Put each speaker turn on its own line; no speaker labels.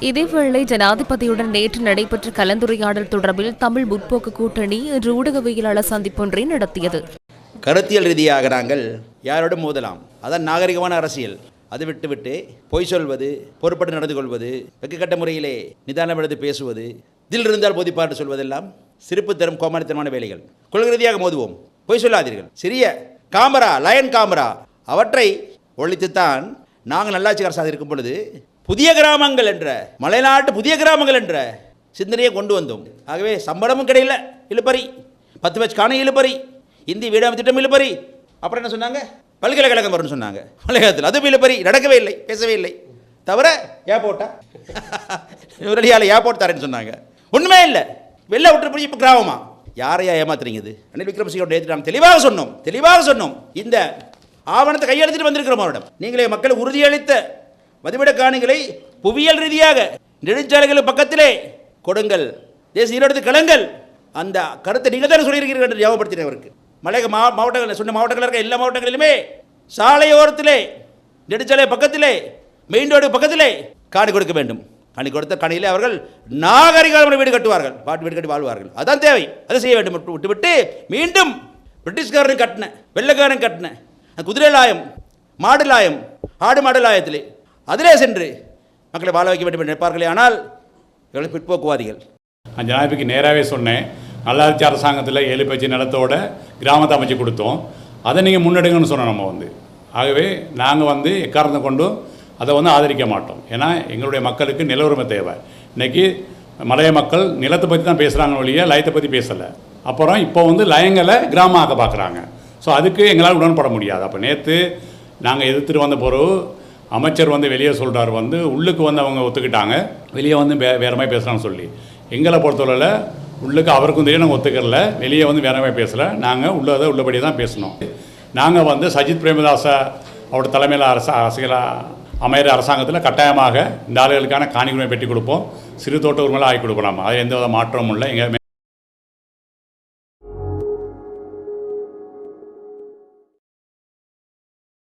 இதேவேளை ஜனாதிபதியுடன் நேற்று நடைபெற்ற கலந்துரையாடல் தொடர்பில் தமிழ் முற்போக்கு கூட்டணி இன்று ஊடகவியலாளர் சந்திப்பொன்றை நடத்தியது.
கருத்தியல் ரீதியாக நாங்கள் யாரோடும் மோதலாம்? அதான் நாகரிகமான அரசியல். அது விட்டுவிட்டு பொய் சொல்வது பொறுப்பட்டு நடந்து கொள்வது வெக்கக்கட்ட முறையிலே நிதானம் எடுத்து பேசுவது தில் இருந்தால் போதிப்பாட்டு சொல்வதெல்லாம் சிரிப்பு தரும் கோமாளித்தனமான வேலைகள். கொள்கை ரீதியாக மோதுவோம். பொய் சொல்லாதீர்கள். சிறிய காமரா லயன் காமரா அவற்றை ஒழித்துத்தான் நாங்கள் நல்லாட்சி அரசாக இருக்கும் பொழுது புதிய கிராமங்கள் என்ற மலைநாட்டு புதிய கிராமங்கள் என்ற சிந்தனையை கொண்டு வந்தோம். ஆகவே சம்பளமும் கிடையில இழுப்பறி பத்து வச்சு காண இழுப்பறி இந்தி வீடாமை திட்டம் இழுப்பறி அப்புறம் என்ன சொன்னாங்க? பல்கலைக்கழகம் வரும்னு சொன்னாங்க. பல்கலைக்கழகத்தில் அதுவும் இழுப்பறி நடக்கவே இல்லை பேசவே இல்லை. தவிர ஏர்போர்ட்டா? வெளியால் ஏர்போர்ட் தரேன்னு சொன்னாங்க. உண்மையே இல்லை. வெளில விட்டு போய் இப்போ கிராமமா? யாரையா ஏமாத்துறீங்க இது? ரணில் விக்ரமசிங்கோட நேற்று தெளிவாக சொன்னோம். தெளிவாக சொன்னோம். இந்த ஆவணத்தை கையெழுத்திட்டு வந்திருக்கிறோம் அவரிடம். நீங்களே மக்கள் உறுதியளித்த வதிவிட காணிகளை புவியியல் ரீதியாக நெடுஞ்சாலைகள் பக்கத்திலே கொடுங்கள். தேசிய ஈரோடு கிளங்கள். அந்த கருத்தை நீங்கள் தானே சொல்லியிருக்கிறீர்கள் என்று ஞாபகப்படுத்தினேன் அவருக்கு. மலை மா மாவட்டங்கள் சொன்ன மாவட்டங்கள் இருக்க எல்லா மாவட்டங்களிலுமே சாலையோரத்திலே நெடுஞ்சாலை பக்கத்திலே மெயின் ரோடு பக்கத்திலே காணி கொடுக்க வேண்டும். காணி கொடுத்த காணியிலே அவர்கள் நாகரிகமான வீடு கட்டுவார்கள். பாட்டு வீடு கட்டி வாழ்வார்கள். அதான் தேவை. அதை செய்ய வேண்டும். விட்டு- விட்டுவிட்டு மீண்டும் பிரிட்டிஷ்காரன் கட்டின வெள்ளக்காரன் கட்டின அந்த குதிரை லாயம் மாடு லாயம் ஆடு மாடு லாயத்திலே அதிலே சென்று மக்களை வாழ வைக்க வேண்டும் என்று நினைப்பார்களே. ஆனால் இவர்கள் பிற்போக்குவாதிகள்.
நான் ஜனாதிபதிக்கு நேராகவே சொன்னேன். நல்லாட்சி அரசாங்கத்தில் ஏழு பேச்சு நிலத்தோட கிராமத்தை அமைச்சு கொடுத்தோம். அதை நீங்கள் முன்னெடுங்கன்னு சொன்னோம் நம்ம வந்து. ஆகவே நாங்கள் வந்து எக்காரணத்தை கொண்டும் அதை வந்து ஆதரிக்க மாட்டோம். ஏன்னா எங்களுடைய மக்களுக்கு நில உரிமை தேவை. இன்றைக்கி மலைய மக்கள் நிலத்தை பற்றி தான் பேசுகிறாங்க ஒழிய லயத்தை பற்றி பேசலை. அப்புறம் இப்போ வந்து லயங்களை கிராமமாக பார்க்குறாங்க. ஸோ அதுக்கு எங்களால் உடன்பட முடியாது. அப்போ நேற்று நாங்கள் எதிர்த்துட்டு வந்த பிறகு அமைச்சர் வந்து வெளியே சொல்கிறார் வந்து உள்ளுக்கு வந்து அவங்க ஒத்துக்கிட்டாங்க. வெளியே வந்து வே வேற மாதிரி பேசுகிறான்னு சொல்லி. எங்களை பொறுத்தவரையில் உள்ளுக்கு அவருக்கும் தெரியும் நாங்கள் ஒத்துக்கல வெளியே வந்து வேற மாதிரி பேசலை. நாங்கள் உள்ளதை உள்ளபடி தான் பேசணும். நாங்கள் வந்து சஜித் பிரேமதாசா அவரோட தலைமையில் அரச அரசியலாக அமைகிற அரசாங்கத்தில் கட்டாயமாக இந்த ஆளுகளுக்கான காணி உரிமை பெட்டி கொடுப்போம். சிறு தோட்ட உரிமையில் ஆகி கொடுப்போம் நம்ம அது எந்த வித மாற்றமும் இல்லை. எங்கள்